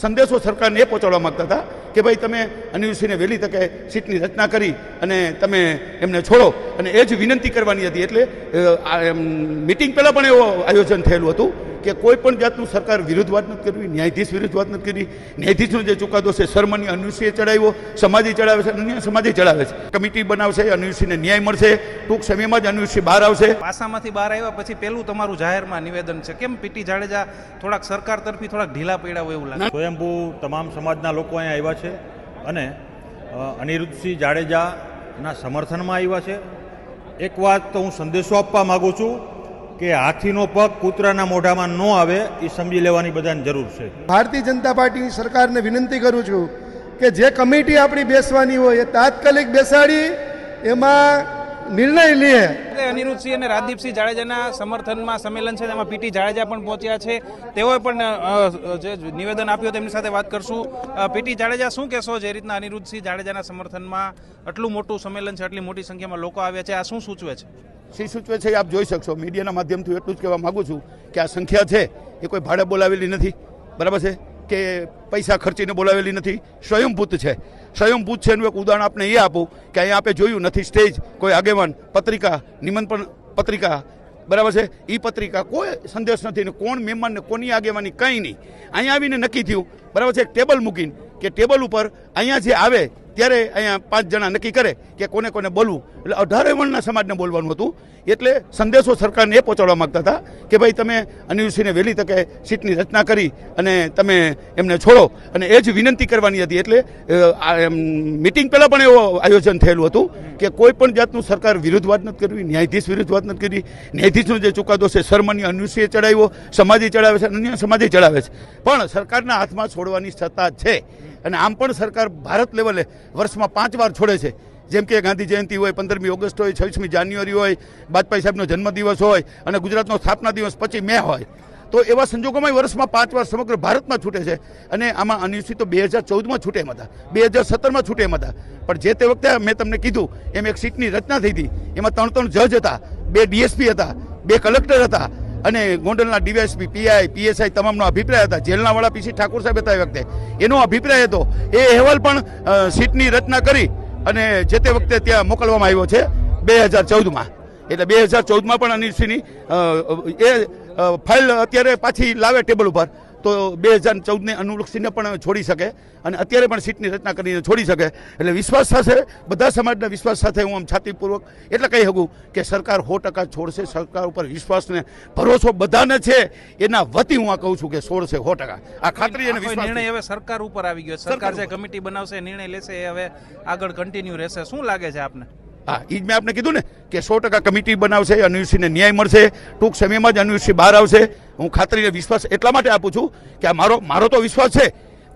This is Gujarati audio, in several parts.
સંદેશો સરકારને એ પહોંચાડવા માંગતા હતા કે ભાઈ તમે અનિલસિંહને વહેલી તકે સીટની રચના કરી અને તમે એમને છોડો. અને એ જ વિનંતી કરવાની હતી એટલે મિટિંગ પહેલાં પણ એવું આયોજન થયેલું હતું. કે કોઈ પણ જાતનું સરકાર વિરુદ્ધ વાત નથી કરવી ન્યાયાધીશ વિરુદ્ધ વાત નથી કરવી. ન્યાયાધીશનો જે ચુકાદો છે શર્માની અનુસીએ ચડાવ્યો સમાજે ચડાવે છે અન્ય સમાજે ચડાવે છે. કમિટી બનાવશે અનુસીને ન્યાય મળશે ટૂંક સમયમાં જ અનુસી બહાર આવશે. પાસામાંથી બહાર આવ્યા પછી પેલું તમારું જાહેરમાં નિવેદન છે. કેમ પીટી જાડેજા થોડાક સરકાર તરફી થોડાક ઢીલા પડ્યા હોય એવું લાગે? સ્વયંભૂ તમામ સમાજના લોકો અહીંયા આવ્યા છે અને અનિરુદ્ધસિંહ જાડેજાના સમર્થનમાં આવ્યા છે. એક વાત તો હું સંદેશો આપવા માગું છું કે હાથીનો પગ કૂતરાના મોઢામાં ન આવે એ સમજી લેવાની બધાને જરૂર છે. ભારતીય જનતા પાર્ટીની સરકારને વિનંતી કરું છું કે જે કમિટી આપણી બેસવાની હોય એ તાત્કાલિક બેસાડી એમાં નિર્ણય લે. અનિરુદ્ધસિંહ અને રાજદીપસિંહ જાડેજાના સમર્થનમાં સંમેલન છે તેમાં પીટી જાડેજા પણ પહોંચ્યા છે. તેઓએ પણ જે નિવેદન આપ્યું તેમની સાથે વાત કરશું. પીટી જાડેજા શું કહેશો જે રીતના અનિરુદ્ધસિંહ જાડેજાના સમર્થનમાં આટલું મોટું સંમેલન છે આટલી મોટી સંખ્યામાં લોકો આવ્યા છે? આ શું સૂચવે છે? શી સૂચવે છે, આપ જોઈ શકશો. મીડિયાના માધ્યમથી એટલું જ કહેવા માગું છું કે આ સંખ્યા છે, એ કોઈ ભાડે બોલાવેલી નથી. બરાબર છે? કે પૈસા ખર્ચીને બોલાવેલી નથી. સ્વયંભૂત છે. સ્વયંભૂત છે એનું એક ઉદાહરણ આપણે એ આપું કે અહીંયા આપણે જોયું નથી સ્ટેજ, કોઈ આગેવાન, પત્રિકા, નિમંત્રણ પત્રિકા. બરાબર છે? એ પત્રિકા કોઈ સંદેશ નથી ને કોણ મહેમાનને કોની આગેવાની કંઈ નહીં. અહીંયા આવીને નક્કી થયું. બરાબર છે? એક ટેબલ મૂકીને કે ટેબલ ઉપર અહીંયા જે આવે ત્યારે અહીંયા પાંચ જણા નક્કી કરે કે કોને કોને બોલવું. એટલે અઢારે વર્ણના સમાજને બોલવાનું હતું. એટલે સંદેશો સરકારને એ પહોંચાડવા માગતા હતા કે ભાઈ તમે અનિલસિંહને વહેલી તકે સીટની રચના કરી અને તમે એમને છોડો. અને એ જ વિનંતી કરવાની હતી. એટલે મિટિંગ પહેલાં પણ એવું આયોજન થયેલું હતું કે કોઈ પણ જાતનું સરકાર વિરુદ્ધ વાત નથી કરવી, ન્યાયાધીશ વિરુદ્ધ વાત નથી કરવી. ન્યાયાધીશનો જે ચુકાદો છે સન્માન્ય અનિલસિંહે ચડાવ્યો, સમાજે ચડાવે છે, અન્ય સમાજે ચડાવે છે. પણ સરકારના હાથમાં છોડવાની સત્તા છે. અને આમ પણ સરકાર ભારત લેવલે વર્ષમાં પાંચ વાર છોડે છે. જેમ કે ગાંધી જયંતિ હોય, પંદરમી ઓગસ્ટ હોય, છવ્વીસમી જાન્યુઆરી હોય, બાજપાઈ સાહેબનો જન્મદિવસ હોય અને ગુજરાતનો સ્થાપના દિવસ પછી મે હોય. તો એવા સંજોગોમાં વર્ષમાં પાંચ વાર સમગ્ર ભારતમાં છૂટે છે અને આમાં અનિશ્ચિત તો બે હજાર ચૌદમાં છૂટે એમ હતા. બે હજાર સત્તરમાં છૂટે એમ હતા. પણ જે તે વખતે મેં તમને કીધું, એમ એક સીટની રચના થઈ હતી. એમાં ત્રણ ત્રણ જજ હતા, બે ડીએસપી હતા, બે કલેક્ટર હતા અને ગોંડલના ડીવાયસપી, પીઆઈ, પીએસઆઈ તમામનો અભિપ્રાય હતા. જેલના વાળા પીસી ઠાકોર સાહેબ હતા એ વખતે. એનો અભિપ્રાય હતો. એ અહેવાલ પણ સીટની રચના કરી અને જે તે વખતે ત્યાં મોકલવામાં આવ્યો છે બે હજાર ચૌદમાં. એટલે બે હજાર ચૌદમાં પણ અનિલસિંહની એ ફાઇલ અત્યારે પાછી લાવે ટેબલ ઉપર. તો બે હજાર ચૌદને અનુલક્ષીને પણ છોડી શકે અને અત્યારે પણ સીટની રચના કરીને છોડી શકે. એટલે વિશ્વાસ સાથે બધા સમાજના વિશ્વાસ સાથે હું આમ છાતીપૂર્વક એટલે કહી શકું કે સરકાર સો ટકા છોડશે સરકાર ઉપર વિશ્વાસને ભરોસો બધાને છે એના વતી હું આ કહું છું કે છોડશે સો ટકા. આ ખાતરી અને નિર્ણય હવે સરકાર ઉપર આવી ગયો સરકાર જે. કમિટી બનાવશે નિર્ણય લેશે એ હવે આગળ કન્ટિન્યુ રહેશે. શું લાગે છે આપને? હા એ જ મેં આપને કીધું ને કે સો ટકા કમિટી બનાવશે અનિલસિંહને ન્યાય મળશે, ટૂંક સમયમાં જ અનિલસિંહ બહાર આવશે. હું ખાતરીને વિશ્વાસ એટલા માટે આપું છું કે આ મારો મારો તો વિશ્વાસ છે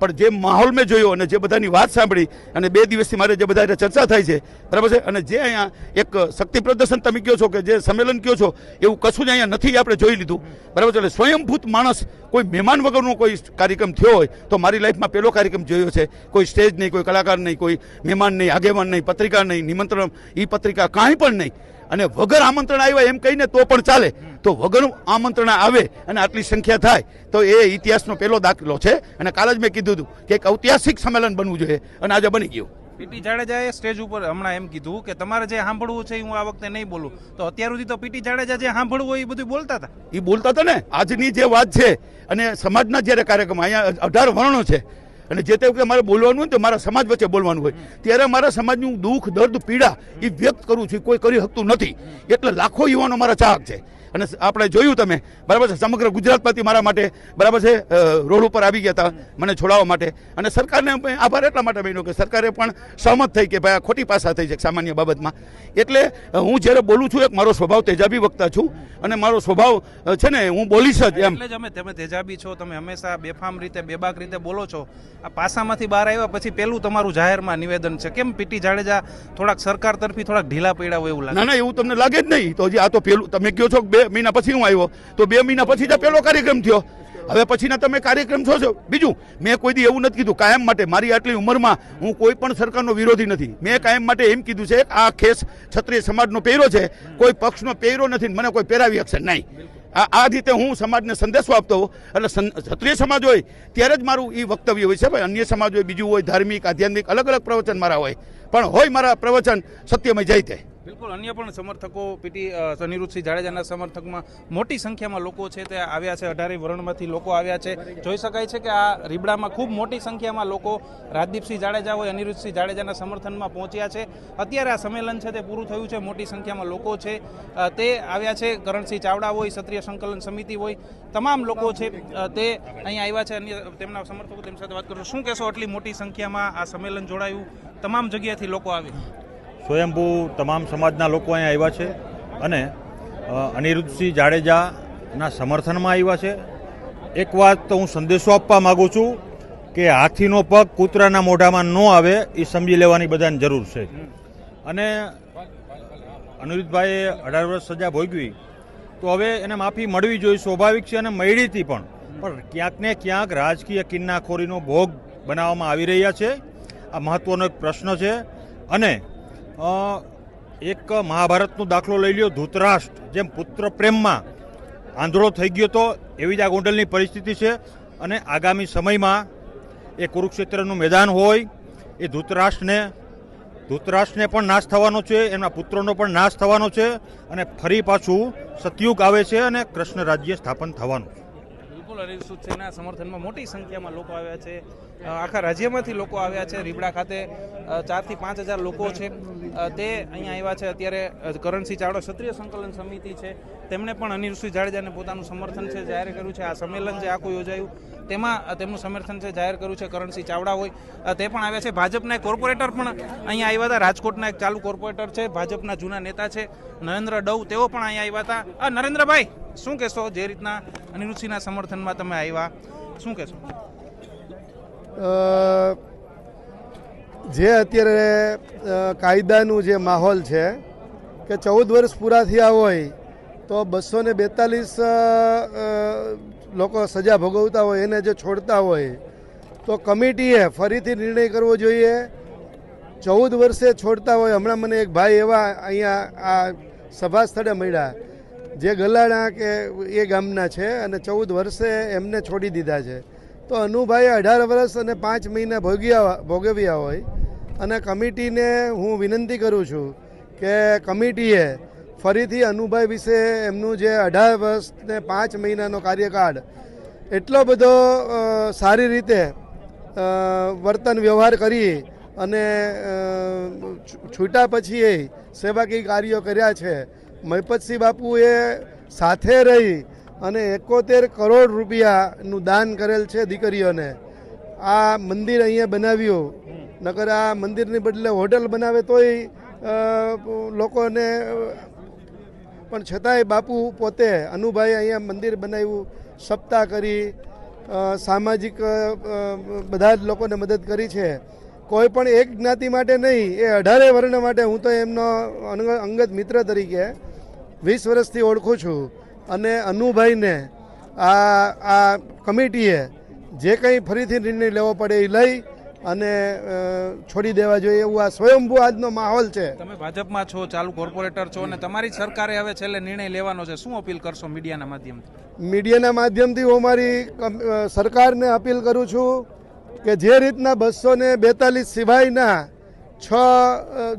પણ જે માહોલ મેં જોયો અને જે બધાની વાત સાંભળી અને બે દિવસથી મારે જે બધા ચર્ચા થાય છે, બરાબર છે? અને જે અહીંયા એક શક્તિ પ્રદર્શન તમે કહો છો કે જે સંમેલન કહો છો, એવું કશું જ અહીંયા નથી આપણે જોઈ લીધું, બરાબર છે? એટલે સ્વયંભૂત માણસ, કોઈ મહેમાન વગરનો કોઈ કાર્યક્રમ થયો હોય, તો મારી લાઈફમાં પહેલો કાર્યક્રમ જોયો છે, કોઈ સ્ટેજ નહીં, કોઈ કલાકાર નહીં, કોઈ મહેમાન નહીં, આગેવાન નહીં પત્રિકા નહીં, નિમંત્રણ, ઈ પત્રિકા કાંઈ પણ નહીં. અને વગર આમંત્રણ આવ્યા એમ કહીને તો પણ ચાલે. તો વગર આમંત્રણ આવે અને આટલી સંખ્યા થાય તો એ ઇતિહાસનો પહેલો દાખલો છે. અને કાલે જ મેં કીધું હતું કે એક ઐતિહાસિક સંમેલન બનવું જોઈએ અને આજે બની ગયું. પીટી જાડેજાએ સ્ટેજ ઉપર હમણાં એમ કીધું કે તમારે જે સાંભળવું છે એ હું આ વખતે નહીં બોલું. તો અત્યાર સુધી તો પીટી જાડેજા જે સાંભળવું હોય એ બધું બોલતા હતા. એ બોલતા હતા ને. આજની જે વાત છે અને સમાજના જ્યારે કાર્યક્રમ અહીંયા અઢાર વર્ણો છે અને જે તે વખતે મારે બોલવાનું હોય ને તો મારા સમાજ વચ્ચે બોલવાનું હોય. ત્યારે મારા સમાજનું દુઃખ દર્દ પીડા એ વ્યક્ત કરું છું. કોઈ કરી શકતું નથી. એટલે લાખો યુવાનો મારા ચાહક છે. અને આપણે જોયું તમે. બરાબર છે? સમગ્ર ગુજરાતમાંથી મારા માટે બરાબર છે? રોડ ઉપર આવી ગયા હતા મને છોડાવવા માટે. અને સરકારને આભાર એટલા માટે બન્યો કે સરકારે પણ સહમત થઈ કે ભાઈ આ ખોટી પાસા થઈ છે સામાન્ય બાબતમાં. એટલે હું જ્યારે બોલું છું એક મારો સ્વભાવ તેજાબી વક્તા છું. અને મારો સ્વભાવ છે ને હું બોલીશ જ એમ. એટલે જ અમે તમે તેજાબી છો તમે હંમેશા બેફામ રીતે બેબાક રીતે બોલો છો. આ પાસામાંથી બહાર આવ્યા પછી પહેલું તમારું જાહેરમાં નિવેદન છે. કેમ? પીટી જાડેજા થોડાક સરકાર તરફી થોડાક ઢીલા પડ્યા હોય એવું લાગે. ના ના એવું તમને લાગે જ નહીં. તો હજી આ તો પેલું તમે કહો છો કે મહિના પછી હું આવ્યો. તો બે મહિના પછી જ પેલો કાર્યક્રમ થયો. હવે પછીના તમે કાર્યક્રમ છો છો બીજું, મેં કોઈ દી એવું નથી કીધું. કાયમ માટે મારી આટલી ઉંમરમાં હું કોઈ પણ સરકારનો વિરોધી નથી. મેં કાયમ માટે એમ કીધું છે, આ ખેસ ક્ષત્રિય સમાજનો પહેરો છે. કોઈ પક્ષનો પહેરો નથી મને કોઈ પહેરાવી શકશે નહીં. આ રીતે હું સમાજને સંદેશો આપતો હોઉં. એટલે ક્ષત્રિય સમાજ હોય, ત્યારે જ મારું એ વક્તવ્ય હોય છે ભાઈ. અન્ય સમાજ હોય, બીજું હોય, ધાર્મિક, આધ્યાત્મિક અલગ અલગ પ્રવચન મારા હોય. પણ હોય મારા પ્રવચન સત્યમય જાય તે. બિલકુલ. અન્ય પણ સમર્થકો પીટી અનિરુદ્ધસિંહ જાડેજાના સમર્થકમાં મોટી સંખ્યામાં લોકો છે તે આવ્યા છે. અઢારે વર્ણમાંથી લોકો આવ્યા છે. જોઈ શકાય છે કે આ રીબડામાં ખૂબ મોટી સંખ્યામાં લોકો રાજદીપસિંહ જાડેજા હોય, અનિરુદ્ધસિંહ જાડેજાના સમર્થનમાં પહોંચ્યા છે. અત્યારે આ સંમેલન છે તે પૂરું થયું છે. મોટી સંખ્યામાં લોકો છે તે આવ્યા છે. કરણસિંહ ચાવડા હોય, ક્ષત્રિય સંકલન સમિતિ હોય, તમામ લોકો છે તે અહીં આવ્યા છે. અન્ય તેમના સમર્થકો તેમની સાથે વાત કરશું. શું કહેશો આટલી મોટી સંખ્યામાં આ સંમેલન જોડાયું? તમામ જગ્યાએથી લોકો આવે. સ્વયંભૂ તમામ સમાજના લોકો અહીંયા આવ્યા છે અને અનિરુદ્ધસિંહ જાડેજાના સમર્થનમાં આવ્યા છે. એક વાત તો હું સંદેશો આપવા માગું છું કે હાથીનો પગ કૂતરાના મોઢામાં ન આવે, એ સમજી લેવાની બધાને જરૂર છે. અને અનિરુદ્ધભાઈએ અઢાર વર્ષ સજા ભોગવી. તો હવે એને માફી મળવી જોઈએ, સ્વાભાવિક છે અને મળીતી પણ. પણ ક્યાંક ને ક્યાંક રાજકીય કિન્નાખોરીનો ભોગ બનાવવામાં આવી રહ્યા છે. આ મહત્વનો એક પ્રશ્ન છે. અને એક મહાભારતનો દાખલો લઈ લ્યો, ધૃતરાષ્ટ્ર, જેમ પુત્ર પ્રેમમાં આંધળો થઈ ગયો તો એવી જ આ ગોંડલની પરિસ્થિતિ છે. અને આગામી સમયમાં એ કુરુક્ષેત્રનું મેદાન હોય, એ ધૃતરાષ્ટ્રને ધૃતરાષ્ટ્રને પણ નાશ થવાનો છે એમના પુત્રોનો પણ નાશ થવાનો છે અને ફરી પાછું સતયુગ આવે છે અને કૃષ્ણ રાજ્ય સ્થાપન થવાનું છે. બિલકુલ અનિરુદ્ધ સિંહના સમર્થનમાં મોટી સંખ્યામાં લોકો આવ્યા છે. આખા રાજ્યમાંથી લોકો આવ્યા છે. રીબડા ખાતે ચારથી પાંચ હજાર લોકો છે. તે અહીંયા આવ્યા છે. અત્યારે કરણસિંહ ચાવડા ક્ષત્રિય સંકલન સમિતિ છે. તેમણે પણ અનિરસિંહ જાડેજાને પોતાનું સમર્થન છે, જાહેર કર્યું છે. આ સંમેલન જે આખું યોજાયું, તેમાં તેમનું સમર્થન છે, જાહેર કર્યું છે કરણસિંહ ચાવડા હોય. તે પણ આવ્યા છે. ભાજપના એક કોર્પોરેટર પણ અહીંયા આવ્યા હતા. રાજકોટના એક ચાલુ કોર્પોરેટર છે. ભાજપના જૂના નેતા છે. નરેન્દ્ર ડવ, તેઓ પણ અહીંયા આવ્યા હતા. નરેન્દ્રભાઈ! શું કહેશો જે રીતના અનિરુદ્ધસિંહના સમર્થનમાં તમે આવ્યા? શું કહેશો? જે અત્યારે કાયદાનું જે માહોલ છે કે ચૌદ વર્ષ પૂરા થયા હોય તો બસો ને બેતાલીસ લોકો સજા ભોગવતા હોય, એને જે છોડતા હોય, તો કમિટીએ ફરીથી નિર્ણય કરવો જોઈએ. ચૌદ વર્ષે છોડતા હોય, હમણાં મને એક ભાઈ એવા અહીંયા આ સભા સ્થળે મળ્યા. જે ગલાણા કે એ ગામના છે અને ચૌદ વર્ષે એમને છોડી દીધા છે. તો અનુભાઈએ અઢાર વર્ષ અને પાંચ મહિના ભોગ્યા ભોગવ્યા હોય અને કમિટીને હું વિનંતી કરું છું કે કમિટીએ ફરીથી અનુભાઈ વિશે એમનું જે અઢાર વર્ષ ને પાંચ મહિનાનો કાર્યકાળ એટલો બધો સારી રીતે વર્તન વ્યવહાર કરી અને છૂટા પછી એ સેવાકીય કાર્યો કર્યા છે મહિપતસિંહ બાપુએ સાથે રહી અને એકોતેર કરોડ રૂપિયાનું દાન કરેલ છે દીકરીઓને. આ મંદિર અહીંયા બનાવ્યું. નકર આ મંદિરની બદલે હોટલ બનાવે તોય લોકોને, પણ છતાંય બાપુ પોતે અનુભાઈ અહીંયા મંદિર બનાવ્યું, સપ્તાહ કરી સામાજિક બધા જ લોકોને મદદ કરી છે. કોઈ પણ એક જ્ઞાતિ માટે નહીં, એ અઢારે વર્ણ માટે હું તો એમનો અંગત મિત્ર તરીકે વીસ વર્ષથી ઓળખું છું અને અનુભાઈને આ આ કમિટીએ જે કંઈ ફરીથી નિર્ણય લેવો પડે એ લઈ અને છોડી દેવા જોઈએ એવું આ સ્વયંભૂ આજનો માહોલ છે. તમે ભાજપમાં છો ચાલુ કોર્પોરેટર છો અને તમારી સરકારે હવે છેલ્લે નિર્ણય લેવાનો છે. શું અપીલ કરશો મીડિયાના માધ્યમથી? મીડિયાના માધ્યમથી હું મારી સરકારને અપીલ કરું છું કે જે રીતના બસો ને બેતાલીસ સિવાયના છ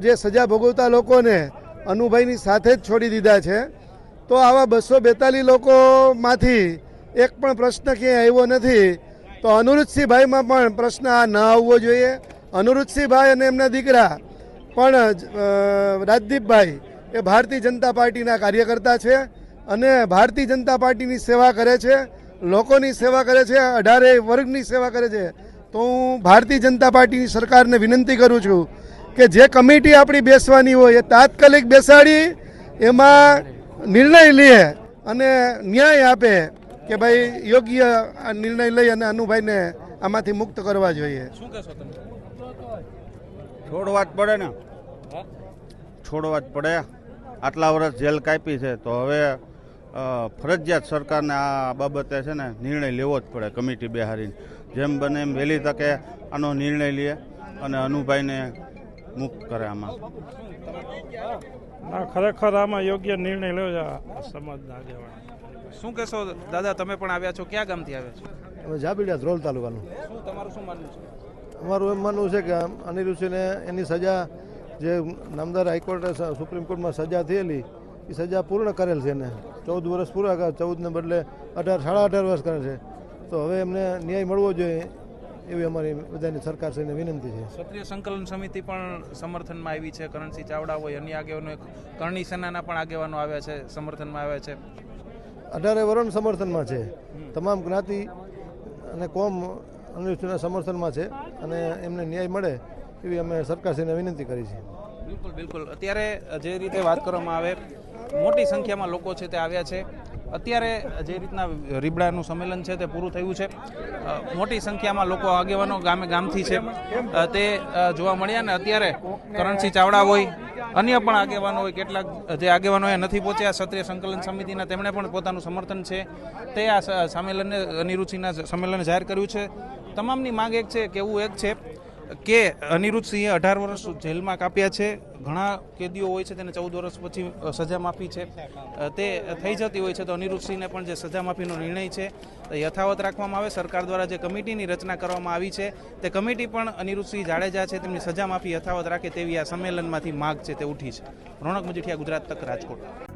જે સજા ભોગવતા લોકોને અનુભાઈની સાથે જ છોડી દીધા છે. તો આવા બસો બેતાલીસ લોકોમાંથી એક પણ પ્રશ્ન ક્યાંય આવ્યો નથી. તો અનુરુદ્ધસિંહભાઈમાં પણ પ્રશ્ન આ ન આવવો જોઈએ. અનુરુદ્ધસિંહભાઈ અને એમના દીકરા પણ રાજદીપભાઈ એ ભારતીય જનતા પાર્ટીના કાર્યકર્તા છે અને ભારતીય જનતા પાર્ટીની સેવા કરે છે, લોકોની સેવા કરે છે, અઢારે વર્ગની સેવા કરે છે. તો હું ભારતીય જનતા પાર્ટીની સરકારને વિનંતી કરું છું કે જે કમિટી આપણી બેસવાની હોય એ તાત્કાલિક બેસાડી એમાં નિર્ણય લે અને ન્યાય આપે કે ભાઈ યોગ્ય આ નિર્ણય લઈ અને અનુભાઈને આમાંથી મુક્ત કરવા જોઈએ. છોડવા જ પડે ને? છોડવા જ પડે. આટલા વર્ષ જેલ કાપી છે તો હવે ફરજિયાત સરકારને આ બાબતે છે ને નિર્ણય લેવો જ પડે કમિટી બેહારીને. જેમ બને એમ વહેલી તકે આનો નિર્ણય લે અને અનુભાઈને મુક્ત કરે આમાં. ના ખરેખર આમાં યોગ્ય નિર્ણય લેવો છે આ સમાજના આગેવાન. શું કહેશો દાદા તમે પણ આવ્યા છો? ક્યાં ગામથી આવ્યા છો? હવે જાબીડિયા ધ્રોલ તાલુકાનું. શું તમારું શું માનવું છે? અમારું એમ માનવું છે કે આમ અનિરુદ્ધસિંહને એની સજા જે નામદાર હાઈકોર્ટે સુપ્રીમ કોર્ટમાં સજા થયેલી એ સજા પૂર્ણ કરેલ છે એને. ચૌદ વર્ષ પૂરા કર ચૌદને બદલે અઢાર સાડા અઢાર વર્ષ કરે છે. તો હવે એમને ન્યાય મળવો જોઈએ. એવી અમારી બધાની સરકાર શ્રીને વિનંતી છે. ક્ષત્રિય સંકલન સમિતિ પણ સમર્થનમાં આવી છે. કરણસિંહ ચાવડા હોય અન્ય આગેવાનો કરણી સેનાના પણ આગેવાનો આવ્યા છે સમર્થનમાં આવ્યા છે. અઢારે વરણ સમર્થનમાં છે. તમામ જ્ઞાતિ અને કોમ અનિરુદ્ધના સમર્થનમાં છે અને એમને ન્યાય મળે એવી અમે સરકારશ્રીને વિનંતી કરી છે. બિલકુલ બિલકુલ. અત્યારે જે રીતે વાત કરવામાં આવે મોટી સંખ્યામાં લોકો છે તે આવ્યા છે. અત્યારે જે રીતના રીબડાનું સંમેલન છે તે પૂરું થયું છે. મોટી સંખ્યામાં લોકો આગેવાનો ગામે ગામથી છે. તે જોવા મળ્યા ને અત્યારે કરણસિંહ ચાવડા હોય, અન્ય પણ આગેવાનો હોય, કેટલાક જે આગેવાનો એ નથી પહોંચ્યા, ક્ષત્રિય સંકલન સમિતિના તેમણે પણ પોતાનું સમર્થન છે. તે આ સંમેલનને અનિરુચિના સંમેલન જાહેર કર્યું છે. તમામની માંગ એક છે કેવું એક છે. કે અનિરુદ્ધ સિંહે અઢાર વર્ષ જેલમાં કાપ્યા છે. ઘણા કેદીઓ હોય છે તેને ચૌદ વર્ષ પછી સજા માફી છે. તે થઈ જતી હોય છે તો અનિરુદ્ધ સિંહને પણ જે સજા માફીનો નિર્ણય છે યથાવત રાખવામાં આવે. સરકાર દ્વારા જે કમિટીની રચના કરવામાં આવી છે તે કમિટી પણ અનિરુદ્ધ સિંહ જાડેજા છે તેમની સજા માફી યથાવત રાખે તેવી આ સંમેલનમાંથી માગ છે તે ઉઠી છે. રોણક મજીઠિયા, ગુજરાત તક રાજકોટ.